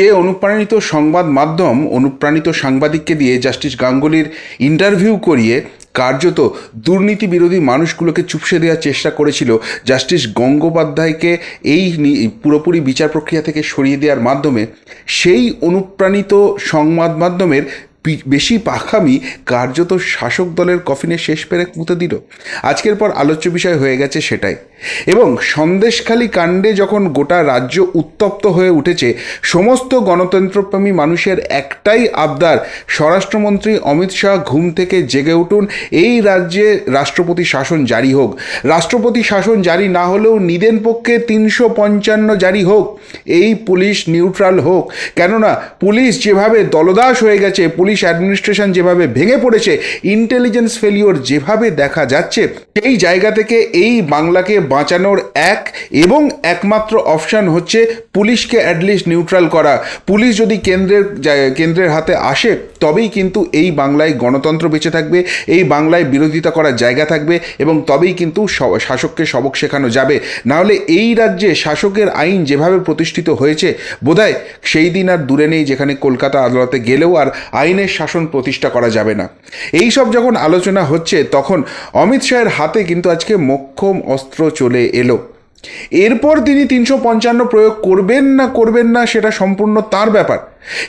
যে অনুপ্রাণিত সংবাদ মাধ্যম অনুপ্রাণিত সাংবাদিককে দিয়ে জাস্টিস গাঙ্গুলির ইন্টারভিউ করিয়ে কার্যত দুর্নীতি বিরোধী মানুষগুলোকে চুপসে দেওয়ার চেষ্টা করেছিল জাস্টিস গঙ্গোপাধ্যায়কে এই পুরোপুরি বিচার প্রক্রিয়া থেকে সরিয়ে দেওয়ার মাধ্যমে। সেই অনুপ্রাণিত সংবাদ মাধ্যমের বেশি পাখামি কার্যত শাসক দলের কফিনে শেষ পেরে পুঁতে দিল। আজকের পর আলোচ্য বিষয় হয়ে গেছে সেটাই। এবং সন্দেশখালী কাণ্ডে যখন গোটা রাজ্য উত্তপ্ত হয়ে উঠেছে, সমস্ত গণতন্ত্রপ্রেমী মানুষের একটাই আবদার, স্বরাষ্ট্রমন্ত্রী অমিত শাহ ঘুম থেকে জেগে উঠুন, এই রাজ্যে রাষ্ট্রপতি শাসন জারি হোক। রাষ্ট্রপতি শাসন জারি না হলেও নিদেন পক্ষে তিনশো পঞ্চান্ন জারি হোক। এই পুলিশ নিউট্রাল হোক। কেননা পুলিশ যেভাবে দলদাস হয়ে গেছে, পুলিশ অ্যাডমিনিস্ট্রেশন যেভাবে ভেঙে পড়েছে ইন্টেলিজেন্স ফেলিওর যেভাবে দেখা যাচ্ছে, সেই জায়গা থেকে এই বাংলাকে বাঁচানোর এক এবং একমাত্র অপশান হচ্ছে পুলিশকে অ্যাটলিস্ট নিউট্রাল করা। পুলিশ যদি কেন্দ্রের কেন্দ্রের হাতে আসে, তবেই কিন্তু এই বাংলায় গণতন্ত্র বেঁচে থাকবে, এই বাংলায় বিরোধিতা করার জায়গা থাকবে এবং তবেই কিন্তু শাসককে সবক শেখানো যাবে। নাহলে এই রাজ্যে শাসকের আইন যেভাবে প্রতিষ্ঠিত হয়েছে, বোধহয় সেই দিন আর দূরে নেই যেখানে কলকাতা আদালতে গেলেও আর আইনের শাসন প্রতিষ্ঠা করা যাবে না। এই সব যখন আলোচনা হচ্ছে, তখন অমিত শাহের হাতে কিন্তু আজকে মক্ষম অস্ত্র চলে এলো। এরপর তিনি তিনশো পঞ্চান্ন প্রয়োগ করবেন না করবেন না, সেটা সম্পূর্ণ তার ব্যাপার।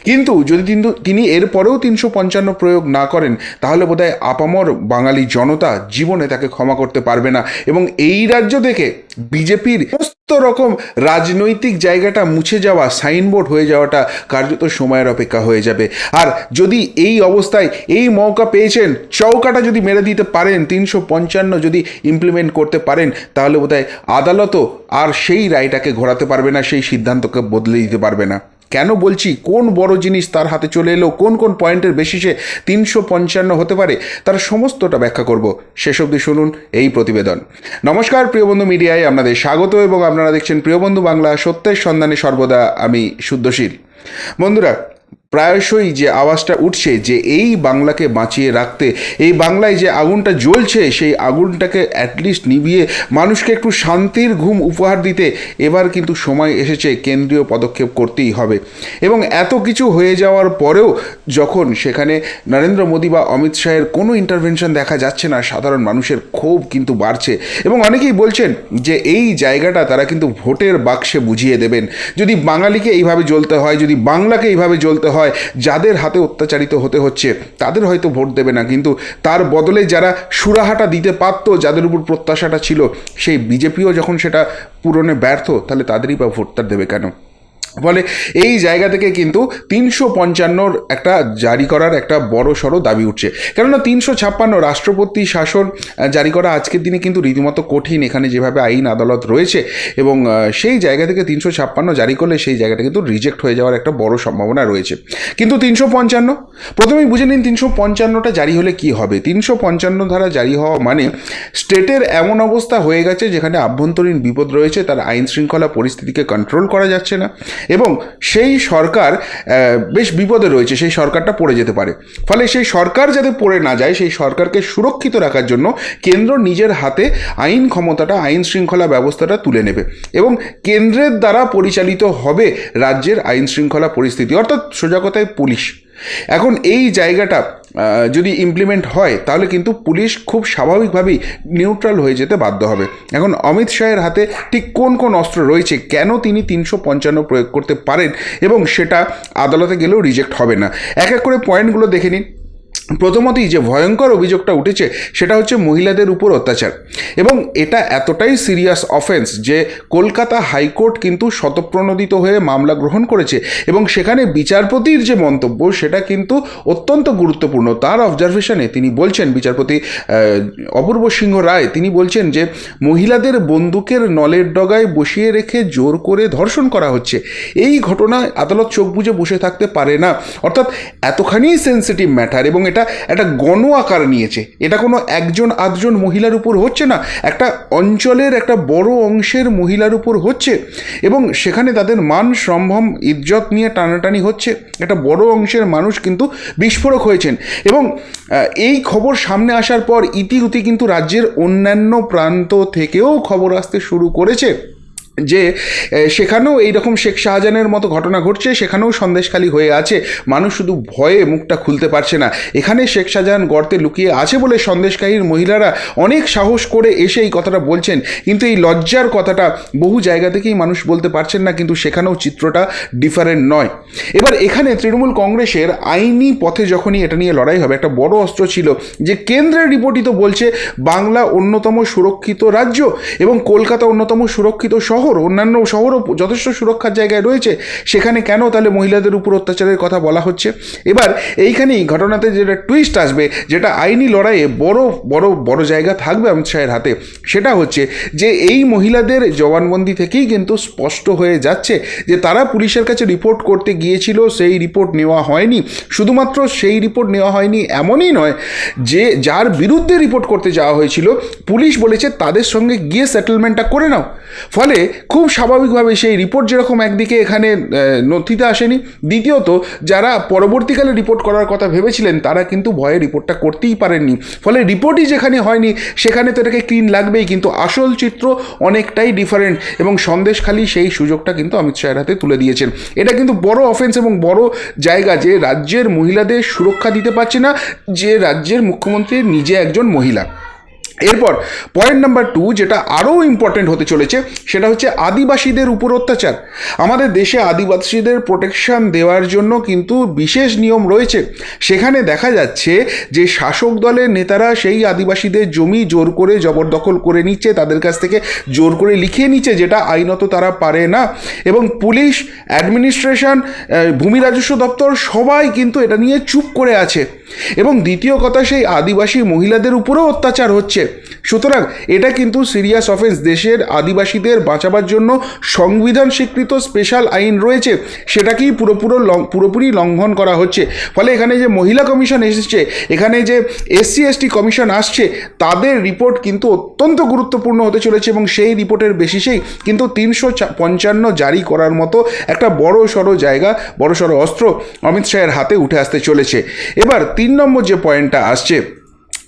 কিন্তু যদি কিন্তু তিনি এরপরেও তিনশো পঞ্চান্ন প্রয়োগ না করেন, তাহলে বোধহয় আপামর বাঙালি জনতা জীবনে তাকে ক্ষমা করতে পারবে না। এবং এই রাজ্য থেকে বিজেপির সমস্ত রকম রাজনৈতিক জায়গাটা মুছে যাওয়া, সাইনবোর্ড হয়ে যাওয়াটা কার্যত সময়ের অপেক্ষা হয়ে যাবে। আর যদি এই অবস্থায় এই মৌকা পেয়েছেন, চৌকাটা যদি মেরে দিতে পারেন, তিনশো পঞ্চান্ন যদি ইমপ্লিমেন্ট করতে পারেন, তাহলে বোধহয় আদালতও আর সেই রায়টাকে ঘোরাতে পারবে না, সেই সিদ্ধান্তকে বদলে দিতে পারবে না। কেন বলছি? কোন বড় জিনিস তার হাতে চলে এলো? কোন কোন পয়েন্টের বেশিসে তিনশো পঞ্চান্ন হতে পারে? তার সমস্তটা ব্যাখ্যা করব। শেষ অবধি শুনুন এই প্রতিবেদন। নমস্কার প্রিয় বন্ধু মিডিয়ায়, আপনাদের স্বাগত এবং আপনারা দেখছেন প্রিয় বন্ধু বাংলা সত্যের সন্ধানে সর্বদা আমি শুদ্ধশীল। বন্ধুরা প্রায়শই যে আওয়াজটা উঠছে যে এই বাংলাকে বাঁচিয়ে রাখতে, এই বাংলায় যে আগুনটা জ্বলছে, সেই আগুনটাকে অ্যাটলিস্ট নিভিয়ে মানুষকে একটু শান্তির ঘুম উপহার দিতে এবার কিন্তু সময় এসেছে কেন্দ্রীয় পদক্ষেপ করতেই হবে। এবং এত কিছু হয়ে যাওয়ার পরেও যখন সেখানে নরেন্দ্র মোদী বা অমিত শাহের কোনো ইন্টারভেনশন দেখা যাচ্ছে না, সাধারণ মানুষের ক্ষোভ কিন্তু বাড়ছে। এবং অনেকেই বলছেন যে এই জায়গাটা তারা কিন্তু ভোটের বাক্সে বুঝিয়ে দেবেন। যদি বাঙালিকে এইভাবে জ্বলতে হয়, যদি বাংলাকে এইভাবে জ্বলতে হয় যাদের হাতে অত্যাচারিত হতে হচ্ছে, তাদের হয়তো ভোট দেবে না। কিন্তু তার বদলে যারা সুরাহাটা দিতে পারতো, যাদের উপর প্রত্যাশাটা ছিল, সেই বিজেপিও যখন সেটা পূরণে ব্যর্থ, তাহলে তাদেরই বা ভোটটা দেবে কেন? ফলে এই জায়গা থেকে কিন্তু তিনশো পঞ্চান্নর একটা জারি করার একটা বড় সড়ো দাবি উঠছে। কেননা তিনশো ছাপ্পান্ন রাষ্ট্রপতি শাসন জারি করা আজকের দিনে কিন্তু রীতিমতো কঠিন। এখানে যেভাবে আইন আদালত রয়েছে এবং সেই জায়গা থেকে তিনশো ছাপ্পান্ন জারি করলে সেই জায়গাটা কিন্তু রিজেক্ট হয়ে যাওয়ার একটা বড় সম্ভাবনা রয়েছে। কিন্তু তিনশো পঞ্চান্ন? প্রথমেই বুঝে নিন তিনশো পঞ্চান্নটা জারি হলে কি হবে। তিনশো পঞ্চান্ন ধারা জারি হওয়া মানে স্টেটের এমন অবস্থা হয়ে গেছে যেখানে আভ্যন্তরীণ বিপদ রয়েছে, তার আইন শৃঙ্খলা পরিস্থিতিকে কন্ট্রোল করা যাচ্ছে না। এবং সেই সরকার বেশ বিপদে রয়েছে, সেই সরকারটা পড়ে যেতে পারে। ফলে সেই সরকার যাতে পড়ে না যায়, সেই সরকারকে সুরক্ষিত রাখার জন্য কেন্দ্র নিজের হাতে আইন ক্ষমতাটা, আইন শৃঙ্খলা ব্যবস্থাটা তুলে নেবে এবং কেন্দ্রের দ্বারা পরিচালিত হবে রাজ্যের আইন শৃঙ্খলা পরিস্থিতি। অর্থাৎ সোজা কথায় পুলিশ। এখন এই জায়গাটা যদি ইমপ্লিমেন্ট হয়, তাহলে কিন্তু পুলিশ খুব স্বাভাবিকভাবেই নিউট্রাল হয়ে যেতে বাধ্য হবে। এখন অমিত শাহের হাতে ঠিক কোন কোন অস্ত্র রয়েছে, কেন তিনি তিনশো পঞ্চান্ন প্রয়োগ করতে পারেন এবং সেটা আদালতে গেলেও রিজেক্ট হবে না? এক এক করে পয়েন্টগুলো দেখে নিন। প্রথমতই যে ভয়ঙ্কর অভিযোগটা উঠেছে, সেটা হচ্ছে মহিলাদের উপর অত্যাচার। এবং এটা এতটাই সিরিয়াস অফেন্স যে কলকাতা হাইকোর্ট কিন্তু শতপ্রণোদিত হয়ে মামলা গ্রহণ করেছে এবং সেখানে বিচারপতির যে মন্তব্য, সেটা কিন্তু অত্যন্ত গুরুত্বপূর্ণ। তার অবজারভেশনে তিনি বলছেন, বিচারপতি অপূর্ব সিংহ রায়, তিনি বলছেন যে মহিলাদের বন্দুকের নলের ডগায় বসিয়ে রেখে জোর করে ধর্ষণ করা হচ্ছে। এই ঘটনায় আদালত চোখ বুজে বসে থাকতে পারে না। অর্থাৎ এতখানি সেন্সিটিভ ম্যাটার এবং এটা একটা গণ আকার নিয়েছে। এটা কোনো একজন আধজন মহিলার উপর হচ্ছে না, একটা অঞ্চলের একটা বড় অংশের মহিলার উপর হচ্ছে এবং সেখানে তাদের মান, সম্ভ্রম, ইজ্জত নিয়ে টানাটানি হচ্ছে। একটা বড় অংশের মানুষ কিন্তু বিস্ফোরক হয়েছেন এবং এই খবর সামনে আসার পর ইতিউতি কিন্তু রাজ্যের অন্যান্য প্রান্ত থেকেও খবর আসতে শুরু করেছে। যে সেখানেও এইরকম শেখ শাহজাহানের মতো ঘটনা ঘটছে, সেখানেও সন্দেশখালী হয়ে আছে। মানুষ শুধু ভয়ে মুখটা খুলতে পারছে না। এখানে শেখ শাহজাহান গর্তে লুকিয়ে আছে বলে সন্দেশকারীর মহিলারা অনেক সাহস করে এসে এই কথাটা বলছেন। কিন্তু এই লজ্জার কথাটা বহু জায়গা থেকেই মানুষ বলতে পারছেন না, কিন্তু সেখানেও চিত্রটা ডিফারেন্ট নয়। এবার এখানে তৃণমূল কংগ্রেসের আইনি পথে যখনই এটা নিয়ে লড়াই হবে, একটা বড় অস্ত্র ছিল যে কেন্দ্রের রিপোর্টই তো বলছে বাংলা অন্যতম সুরক্ষিত রাজ্য এবং কলকাতা অন্যতম সুরক্ষিত শহর। অন্যান্য শহরও যথেষ্ট সুরক্ষার জায়গায় রয়েছে, সেখানে কেন তাহলে মহিলাদের উপর অত্যাচারের কথা বলা হচ্ছে? এবার এইখানেই ঘটনাতে যেটা টুইস্ট আসবে, যেটা আইনি লড়াইয়ে বড় বড় বড় জায়গা থাকবে অমিত শাহের হাতে, সেটা হচ্ছে যে এই মহিলাদের জবানবন্দি থেকেই কিন্তু স্পষ্ট হয়ে যাচ্ছে যে তারা পুলিশের কাছে রিপোর্ট করতে গিয়েছিল, সেই রিপোর্ট নেওয়া হয়নি। শুধুমাত্র সেই রিপোর্ট নেওয়া হয়নি এমনই নয়, যে যার বিরুদ্ধে রিপোর্ট করতে যাওয়া হয়েছিল, পুলিশ বলেছে তাদের সঙ্গে গিয়ে সেটেলমেন্টটা করে নাও। ফলে খুব স্বাভাবিকভাবে সেই রিপোর্ট যেরকম একদিকে এখানে নথিতে আসেনি, দ্বিতীয়ত যারা পরবর্তীকালে রিপোর্ট করার কথা ভেবেছিলেন, তারা কিন্তু ভয়ে রিপোর্টটা করতেই পারেননি। ফলে রিপোর্টই যেখানে হয়নি, সেখানে তো এটাকে ক্লিন লাগবেই, কিন্তু আসল চিত্র অনেকটাই ডিফারেন্ট এবং সন্দেশখালি সেই সুযোগটা কিন্তু অমিত শাহের হাতে তুলে দিয়েছেন। এটা কিন্তু বড় অফেন্স এবং বড় জায়গা যে রাজ্যের মহিলাদের সুরক্ষা দিতে পারছে না, যে রাজ্যের মুখ্যমন্ত্রী নিজে একজন মহিলা। এরপর পয়েন্ট নাম্বার টু যেটা আরও ইম্পর্টেন্ট হতে চলেছে, সেটা হচ্ছে আদিবাসীদের উপর অত্যাচার। আমাদের দেশে আদিবাসীদের প্রোটেকশন দেওয়ার জন্য কিন্তু বিশেষ নিয়ম রয়েছে। সেখানে দেখা যাচ্ছে যে শাসক দলের নেতারা সেই আদিবাসীদের জমি জোর করে জবরদখল করে নিচ্ছে, তাদের কাছ থেকে জোর করে লিখিয়ে নিচ্ছে, যেটা আইনত তারা পারে না। এবং পুলিশ অ্যাডমিনিস্ট্রেশন ভূমি রাজস্ব দপ্তর সবাই কিন্তু এটা নিয়ে চুপ করে আছে। এবং দ্বিতীয় কথা, সেই আদিবাসী মহিলাদের উপরেও অত্যাচার হচ্ছে। সুতরাং এটা কিন্তু সিরিয়াস অফেন্স, দেশের আদিবাসীদের বাঁচাবার জন্য সংবিধান স্বীকৃত স্পেশাল আইন রয়েছে, সেটাকেই পুরোপুরো পুরোপুরি লঙ্ঘন করা হচ্ছে। ফলে এখানে যে মহিলা কমিশন এসেছে, এখানে যে এসসি, এসটি কমিশন আসছে, তাদের রিপোর্ট কিন্তু অত্যন্ত গুরুত্বপূর্ণ হতে চলেছে এবং সেই রিপোর্টের বেসিসেই কিন্তু তিনশো পঞ্চান্ন জারি করার মতো একটা বড় সড়ো জায়গা, বড় সড়ো অস্ত্র অমিত শাহের হাতে উঠে আসতে চলেছে। এবার তিন নম্বর যে পয়েন্টটা আসছে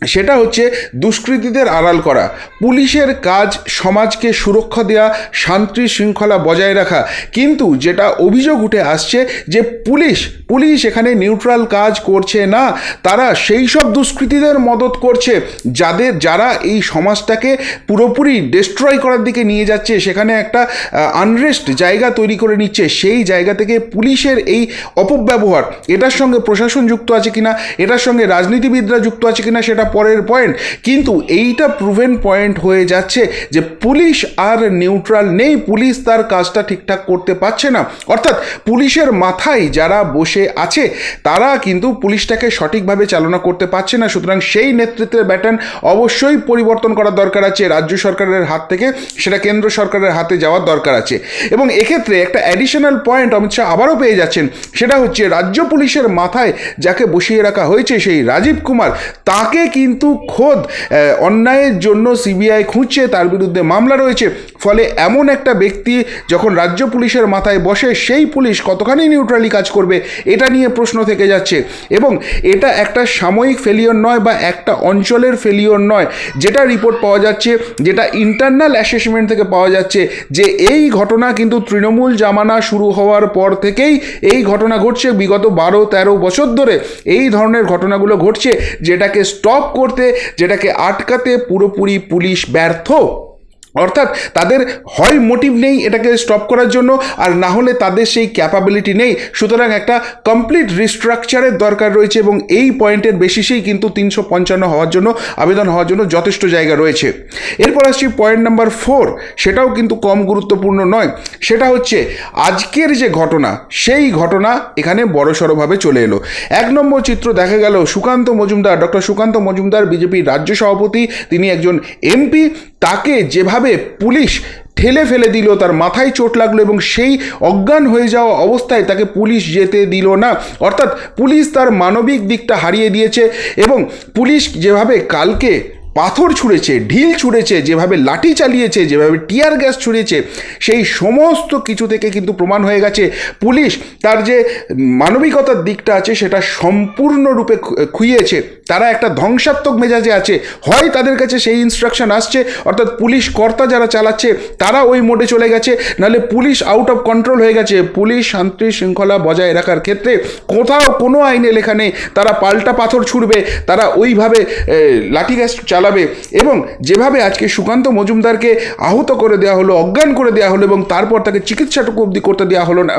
সেটা হচ্ছে দুষ্কৃতীদের আড়াল করা। পুলিশের কাজ সমাজকে সুরক্ষা দেওয়া শান্তি শৃঙ্খলা বজায় রাখা। কিন্তু যেটা অভিযোগ উঠে আসছে যে পুলিশ পুলিশ এখানে নিউট্রাল কাজ করছে না, তারা সেই সব দুষ্কৃতীদের মদত করছে, যাদের, যারা এই সমাজটাকে পুরোপুরি ডেস্ট্রয় করার দিকে নিয়ে যাচ্ছে, সেখানে একটা আনরেস্ট জায়গা তৈরি করে নিচ্ছে, সেই জায়গা থেকে পুলিশের এই অপব্যবহার, এটার সঙ্গে প্রশাসন যুক্ত আছে কিনা, এটার সঙ্গে রাজনীতিবিদরা যুক্ত আছে কিনা, সেটা পরের পয়েন্ট কিন্তু এইটা প্রুভেন পয়েন্ট হয়ে যাচ্ছে যে পুলিশ আর নিউট্রাল নেই, পুলিশ তার কাজটা ঠিকঠাক করতে পারছে না। অর্থাৎ পুলিশের মাথায় যারা বসে আছে, তারা কিন্তু পুলিশটাকে সঠিকভাবে চালনা করতে পারছে না। সুতরাং সেই নেতৃত্বের ব্যাটন অবশ্যই পরিবর্তন করার দরকার আছে, রাজ্য সরকারের হাত থেকে, সেটা কেন্দ্র সরকারের হাতে যাওয়ার দরকার আছে। এবং এক্ষেত্রে একটা অ্যাডিশনাল পয়েন্ট অমিত শাহ আবারও পেয়ে যাচ্ছেন, সেটা হচ্ছে রাজ্য পুলিশের মাথায় যাকে বসিয়ে রাখা হয়েছে সেই রাজীব কুমার, তাকে কিন্তু খোদ অন্যায়ের জন্য সিবিআই খুঁজছে, তার বিরুদ্ধে মামলা রয়েছে। ফলে এমন একটা ব্যক্তি যখন রাজ্য পুলিশের মাথায় বসে, সেই পুলিশ কতখানি নিউট্রালি কাজ করবে, এটা নিয়ে প্রশ্ন থেকে যাচ্ছে। এবং এটা একটা সাময়িক ফেলিওর নয় বা একটা অঞ্চলের ফেলিওর নয়, যেটা রিপোর্ট পাওয়া যাচ্ছে, যেটা ইন্টারনাল অ্যাসেসমেন্ট থেকে পাওয়া যাচ্ছে, যে এই ঘটনা কিন্তু তৃণমূল জামানা শুরু হওয়ার পর থেকেই এই ঘটনা ঘটছে। বিগত বারো তেরো বছর ধরে এই ধরনের ঘটনাগুলো ঘটছে, যেটাকে স্টপ করতে যেটাকে আটকাতে পুরোপুরি পুলিশ ব্যর্থ। অর্থাৎ তাদের হয় মোটিভ নেই এটাকে স্টপ করার জন্য, আর না হলে তাদের সেই ক্যাপাবিলিটি নেই। সুতরাং একটা কমপ্লিট রিস্ট্রাকচারের দরকার রয়েছে এবং এই পয়েন্টের বেসিসেই কিন্তু তিনশো পঞ্চান্ন হওয়ার জন্য, আবেদন হওয়ার জন্য যথেষ্ট জায়গা রয়েছে। এরপর আসছি পয়েন্ট নাম্বার ফোর সেটাও কিন্তু কম গুরুত্বপূর্ণ নয়। সেটা হচ্ছে আজকের যে ঘটনা, সেই ঘটনা এখানে বড়সড়ভাবে চলে এলো। এক নম্বর চিত্র দেখা গেল সুকান্ত মজুমদার, ডক্টর সুকান্ত মজুমদার, বিজেপির রাজ্য সভাপতি, তিনি একজন এমপি, তাকে যেভাবে পুলিশ ঠেলে ফেলে দিল, তার মাথায় চোট লাগল এবং সেই অজ্ঞান হয়ে যাওয়া অবস্থায় তাকে পুলিশ যেতে দিল না। অর্থাৎ পুলিশ তার মানবিক দিকটা হারিয়ে দিয়েছে এবং পুলিশ যেভাবে কালকে পাথর ছুঁড়েছে, ঢিল ছুঁড়েছে, যেভাবে লাঠি চালিয়েছে, যেভাবে টিয়ার গ্যাস ছুঁড়েছে, সেই সমস্ত কিছু থেকে কিন্তু প্রমাণ হয়ে গেছে। পুলিশ তার যে মানবিকতার দিকটা আছে, সেটা সম্পূর্ণরূপে খুইয়েছে। তারা একটা ধ্বংসাত্মক মেজাজে আছে। হয় তাদের কাছে সেই ইনস্ট্রাকশন আসছে, অর্থাৎ পুলিশ কর্তা যারা চালাচ্ছে, তারা ওই মোডে চলে গেছে। নাহলে পুলিশ আউট অফ কন্ট্রোল হয়ে গেছে। পুলিশ শান্তি শৃঙ্খলা বজায় রাখার ক্ষেত্রে কোথাও কোনো আইনে লেখা নেই। তারা পাল্টা পাথর ছুড়বে, তারা ওইভাবে লাঠি গ্যাস চালাবে এবং যেভাবে আজকে সুকান্ত মজুমদারকে আহত করে দেওয়া হলো, অজ্ঞান করে দেওয়া হলো এবং তারপর তাকে চিকিৎসাটুকু অবধি করতে দেওয়া হলো না,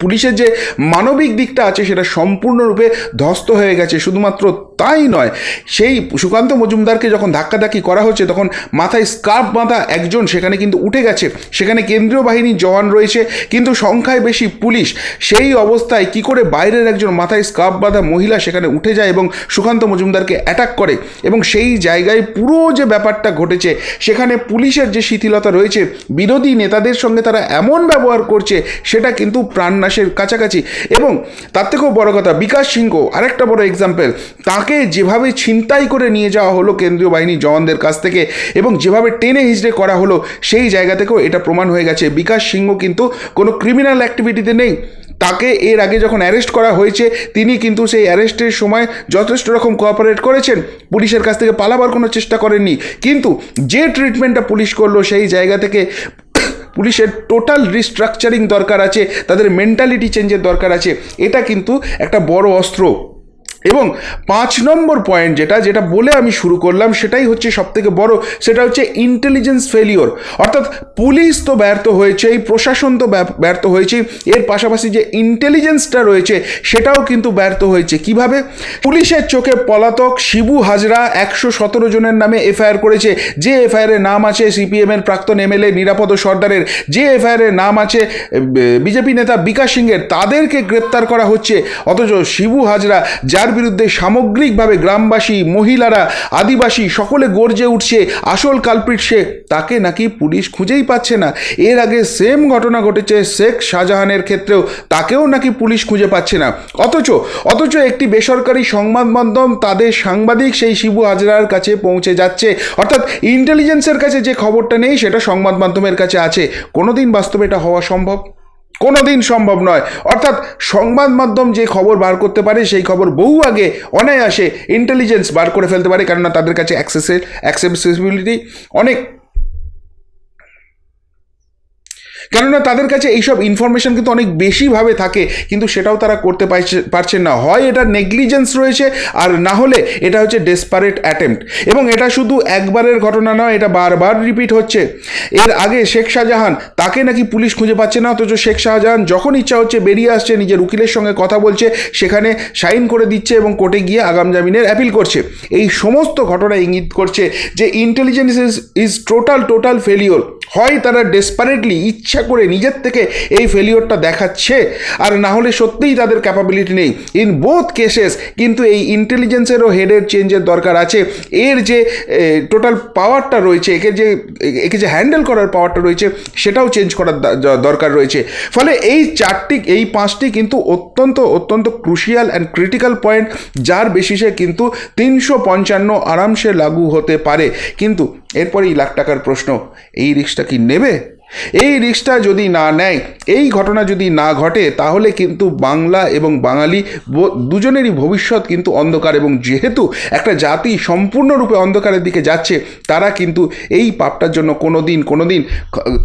পুলিশের যে মানবিক দিকটা আছে সেটা সম্পূর্ণরূপে ধ্বস্ত হয়ে গেছে। শুধুমাত্র তাই নয়। সেই সুকান্ত মজুমদারকে যখন ধাক্কাধাক্কি করা হচ্ছে, তখন মাথায় স্কার্ফ বাঁধা একজন, সেখানে কিন্তু উঠে গেছে। সেখানে কেন্দ্রীয় বাহিনীর জওয়ান রয়েছে, কিন্তু সংখ্যায় বেশি পুলিশ। সেই অবস্থায় কি করে বাইরের একজন মাথায় স্কার্ফ বাঁধা মহিলা সেখানে উঠে যায় এবং সুকান্ত মজুমদারকে অ্যাটাক করে? এবং সেই জায়গায় পুরো যে ব্যাপারটা ঘটেছে, সেখানে পুলিশের যে শিথিলতা রয়েছে, বিরোধী নেতাদের সঙ্গে তারা এমন ব্যবহার করছে, সেটা কিন্তু প্রাণনাশের কাছাকাছি। এবং তার থেকেও বড় কথা, বিকাশ সিংহ, আরেকটা বড় এক্সাম্পল তাকে যেভাবে ছিনতাই করে নিয়ে যাওয়া হলো কেন্দ্রীয় বাহিনী জওয়ানদের কাছ থেকে এবং যেভাবে টেনে হিজড়ে করা হলো, সেই জায়গা থেকেও এটা প্রমাণ হয়ে গেছে। বিকাশ সিংহ কিন্তু কোনো ক্রিমিনাল অ্যাক্টিভিটিতে নেই। তাকে এর আগে যখন অ্যারেস্ট করা হয়েছে, তিনি কিন্তু সেই অ্যারেস্টের সময় যথেষ্ট রকম কোঅপারেট করেছেন। পুলিশের কাছ থেকে পালাবার কোনো চেষ্টা করেননি। কিন্তু যে ট্রিটমেন্টটা পুলিশ করল, সেই জায়গা থেকে পুলিশের টোটাল রিস্ট্রাকচারিং দরকার আছে, তাদের মেন্টালিটি চেঞ্জের দরকার আছে। এটা কিন্তু একটা বড় অস্ত্র। এবং পাঁচ নম্বর পয়েন্ট যেটা যেটা বলে আমি শুরু করলাম, সেটাই হচ্ছে সবথেকে বড়, সেটা হচ্ছে ইন্টেলিজেন্স ফেলিওর অর্থাৎ পুলিশ তো ব্যর্থ হয়েছে এই প্রশাসন তো ব্যা- ব্যর্থ হয়েছে এর পাশাপাশি যে ইন্টেলিজেন্সটা রয়েছে, সেটাও কিন্তু ব্যর্থ হয়েছে। কীভাবে? পুলিশের চোখে পলাতক শিবু হাজরা একশো সতেরো জনের নামে এফআইআর করেছে। যে এফআইআরের নাম আছে সিপিএমের প্রাক্তন এমএলএ নিরাপদ সর্দারের। যে এফআইআরের নাম আছে বিজেপি নেতা বিকাশ সিংয়ের, তাদেরকে গ্রেপ্তার করা হচ্ছে। অথচ শিবু হাজরা, যার বিরুদ্ধে সামগ্রিকভাবে গ্রামবাসী, মহিলারা, আদিবাসী সকলে গর্জে উঠছে, আসল কালপিট সে, তাকে নাকি পুলিশ খুঁজেই পাচ্ছে না। এর আগে সেম ঘটনা ঘটেছে শেখ শাহজাহানের ক্ষেত্রেও, তাকেও নাকি পুলিশ খুঁজে পাচ্ছে না। অথচ অথচ একটি বেসরকারি সংবাদ মাধ্যম তাদের সাংবাদিক সেই শিবু হাজরার কাছে পৌঁছে যাচ্ছে। অর্থাৎ ইন্টেলিজেন্সের কাছে যে খবরটা নেই, সেটা সংবাদ মাধ্যমের কাছে আছে। কোনোদিন বাস্তবে এটা হওয়া সম্ভব? কোনোদিন সম্ভব নয়। অর্থাৎ সংবাদ মাধ্যম যে খবর বার করতে পারে, সেই খবর বহু আগে অনায়াসে ইন্টেলিজেন্স বার করে ফেলতে পারে, কেননা তাদের কাছে অ্যাক্সেসের অ্যাক্সেসিবিলিটি অনেক কেননা তাদের কাছে এইসব ইনফরমেশন কিন্তু অনেক বেশিভাবে থাকে, কিন্তু সেটাও তারা করতে পারছে পারছেন না। হয় এটা নেগলিজেন্স রয়েছে, আর না হলে এটা হচ্ছে ডেসপারেট অ্যাটেম্প্ট এবং এটা শুধু একবারের ঘটনা নয়, এটা বারবার রিপিট হচ্ছে। এর আগে শেখ শাহজাহান, তাকে নাকি পুলিশ খুঁজে পাচ্ছে না, অথচ শেখ শাহজাহান যখন ইচ্ছা হচ্ছে বেরিয়ে আসছে, নিজের উকিলের সঙ্গে কথা বলছে, সেখানে সাইন করে দিচ্ছে এবং কোর্টে গিয়ে আগাম জামিনের অ্যাপিল করছে। এই সমস্ত ঘটনা ইঙ্গিত করছে যে intelligence is is total total failure হয় তারা ডেসপারেটলি ইচ্ছা করে নিজের থেকে এই ফেলিওরটা দেখাচ্ছে। আর না হলে সত্যিই তাদের ক্যাপাবিলিটি নেই। ইন বোথ কেসেস কিন্তু এই ইন্টেলিজেন্সেরও হেডের চেঞ্জের দরকার আছে। এর যে টোটাল পাওয়ারটা রয়েছে, একে যে একে যে হ্যান্ডেল করার পাওয়ারটা রয়েছে, সেটাও চেঞ্জ করার দরকার রয়েছে। ফলে এই চারটি, এই পাঁচটি কিন্তু অত্যন্ত অত্যন্ত ক্রুশিয়াল অ্যান্ড ক্রিটিক্যাল পয়েন্ট যার বেসিসে কিন্তু তিনশো পঞ্চান্ন আরামসে লাগু হতে পারে। কিন্তু এরপরেই লাখ টাকার প্রশ্ন, এই রিক্সটা কি নেবে? এই রিক্সটা যদি না নেয়, এই ঘটনা যদি না ঘটে, তাহলে কিন্তু বাংলা এবং বাঙালি দুজনেরই ভবিষ্যৎ কিন্তু অন্ধকার এবং যেহেতু একটা জাতি সম্পূর্ণরূপে অন্ধকারের দিকে যাচ্ছে, তারা কিন্তু এই পাপটার জন্য কোনো দিন কোনো দিন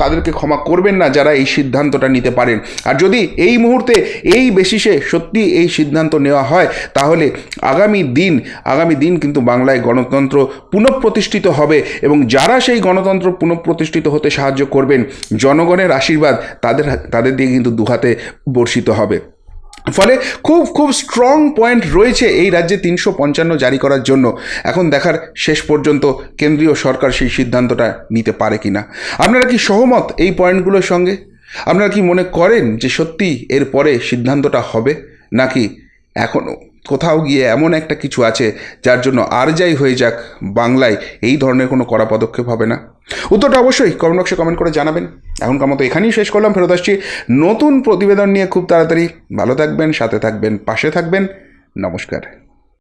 তাদেরকে ক্ষমা করবেন না যারা এই সিদ্ধান্তটা নিতে পারেন। আর যদি এই মুহূর্তে এই বেসিসে সত্যি এই সিদ্ধান্ত নেওয়া হয়, তাহলে আগামী দিন আগামী দিন কিন্তু বাংলায় গণতন্ত্র পুনঃপ্রতিষ্ঠিত হবে এবং যারা সেই গণতন্ত্র পুনঃপ্রতিষ্ঠিত হতে সাহায্য করবেন জনগণের আশীর্বাদ তাদের তাদের দিয়ে কিন্তু দুহাতে বর্ষিত হবে। ফলে খুব খুব স্ট্রং পয়েন্ট রয়েছে এই রাজ্যে তিনশো পঞ্চান্ন জারি করার জন্য। এখন দেখার শেষ পর্যন্ত কেন্দ্রীয় সরকার সেই সিদ্ধান্তটা নিতে পারে কি না আপনারা কি সহমত এই পয়েন্টগুলোর সঙ্গে? আপনারা কি মনে করেন যে সত্যি এর পরে সিদ্ধান্তটা হবে নাকি এখনও কোথাও গিয়ে এমন একটা কিছু আছে যার জন্য আর যাই হয়ে যাক, বাংলায় এই ধরনের কোনো কড়া পদক্ষেপ হবে না। উত্তরটা অবশ্যই কমেন্ট বক্সে কমেন্ট করে জানাবেন। এখনকার মতো এখানেই শেষ করলাম, ফেরত আসছি নতুন প্রতিবেদন নিয়ে খুব তাড়াতাড়ি। ভালো থাকবেন, সাথে থাকবেন, পাশে থাকবেন। নমস্কার।